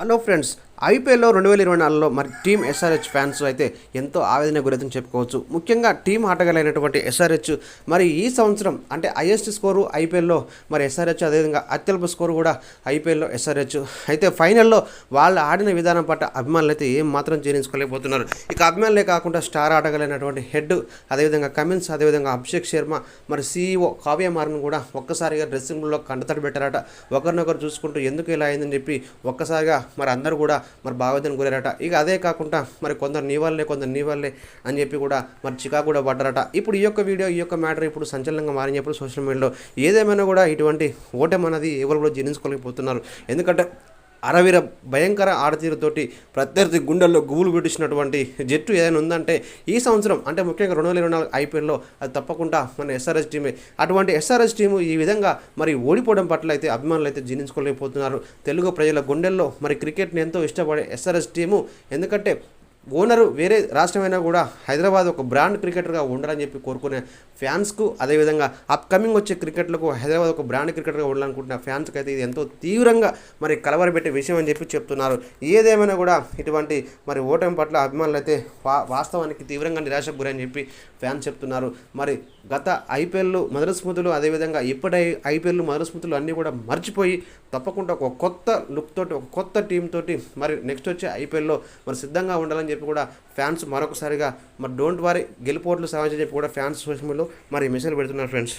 Hello friends ఐపీఎల్లో రెండు వేల ఇరవై నాలుగులో మరి టీం ఎస్ఆర్హెచ్ ఫ్యాన్స్ అయితే ఎంతో ఆవేదన గురించి చెప్పుకోవచ్చు. ముఖ్యంగా టీం ఆటగాళ్ళైనటువంటి ఎస్ఆర్హెచ్ మరి ఈ సంవత్సరం అంటే హైయెస్ట్ స్కోరు ఐపీఎల్లో మరి ఎస్ఆర్హెచ్ అదేవిధంగా అత్యల్ప స్కోరు కూడా ఐపీఎల్లో ఎస్ఆర్హెచ్ అయితే ఫైనల్లో వాళ్ళు ఆడిన విధానం పట్ల అభిమానులు అయితే ఏం మాత్రం జీర్ణించుకోలేకపోతున్నారు. ఇక అభిమానులే కాకుండా స్టార్ ఆటగాళ్ళైనటువంటి హెడ్ అదేవిధంగా కమిన్స్ అదేవిధంగా అభిషేక్ శర్మ మరి సీఈఓ కావ్యమారని కూడా ఒక్కసారిగా డ్రెస్సింగ్ రూమ్లో కండతడి పెట్టారట. ఒకరినొకరు చూసుకుంటూ ఎందుకు ఇలా అయిందని చెప్పి ఒక్కసారిగా మరి అందరూ కూడా మరి భావోద్యం గురారట ఇక అదే కాకుండా మరి కొందరు నీ వాళ్ళే కొందరు నీ వాళ్ళే అని చెప్పి కూడా మరి చికా కూడా పడ్డారట. ఇప్పుడు ఈ యొక్క వీడియో ఈ యొక్క మ్యాటర్ ఇప్పుడు సంచలనంగా మారినప్పుడు సోషల్ మీడియాలో ఏదేమైనా కూడా ఇటువంటి ఓటమి అనేది ఎవరు కూడా జీర్ణించుకోలేకపోతున్నారు. ఎందుకంటే అరవీర భయంకర ఆడతీరుతోటి ప్రత్యర్థి గుండెల్లో గుబులు పెట్టించినటువంటి జట్టు ఏదైనా ఉందంటే ఈ సంవత్సరం అంటే ముఖ్యంగా రెండు వేల ఇరవై నాలుగు ఐపీఎల్లో అది తప్పకుండా మన ఎస్ఆర్ఎస్ టీమే అటువంటి ఎస్ఆర్ఎస్ టీము ఈ విధంగా మరి ఓడిపోవడం పట్ల అయితే అభిమానులు అయితే జీర్ణించుకోలేకపోతున్నారు. తెలుగు ప్రజల గుండెల్లో మరి క్రికెట్ని ఎంతో ఇష్టపడే ఎస్ఆర్ఎస్ టీము ఎందుకంటే ఓనరు వేరే రాష్ట్రమైనా కూడా హైదరాబాద్ ఒక బ్రాండ్ క్రికెటర్గా ఉండాలని చెప్పి కోరుకునే ఫ్యాన్స్కు అదేవిధంగా అప్కమింగ్ వచ్చే క్రికెట్లకు హైదరాబాద్ ఒక బ్రాండ్ క్రికెటర్గా ఉండాలనుకుంటున్న ఫ్యాన్స్కి అయితే ఇది ఎంతో తీవ్రంగా మరి కలవరపెట్టే విషయం అని చెప్పి చెప్తున్నారు. ఏదేమైనా కూడా ఇటువంటి మరి ఓటమి పట్ల అభిమానులు అయితే వా వాస్తవానికి తీవ్రంగా నిరాశకు గురని చెప్పి ఫ్యాన్స్ చెప్తున్నారు. మరి గత ఐపీఎల్ మొదటి స్మృతులు అదేవిధంగా ఇప్పటి ఐపీఎల్ మొదటి స్మృతులు అన్నీ కూడా మర్చిపోయి తప్పకుండా ఒక కొత్త లుక్ తోటి ఒక కొత్త టీం తోటి మరి నెక్స్ట్ వచ్చే ఐపీఎల్లో మరి సిద్ధంగా ఉండాలని చెప్పి కూడా ఫ్యాన్స్ మరొకసారిగా మరి డోంట్ వారీ గెలిపోట్లు సాధించని చెప్పి కూడా ఫ్యాన్స్ సోషల్ మీడియాలో మరి మెసేజ్ పెడుతున్నారు ఫ్రెండ్స్.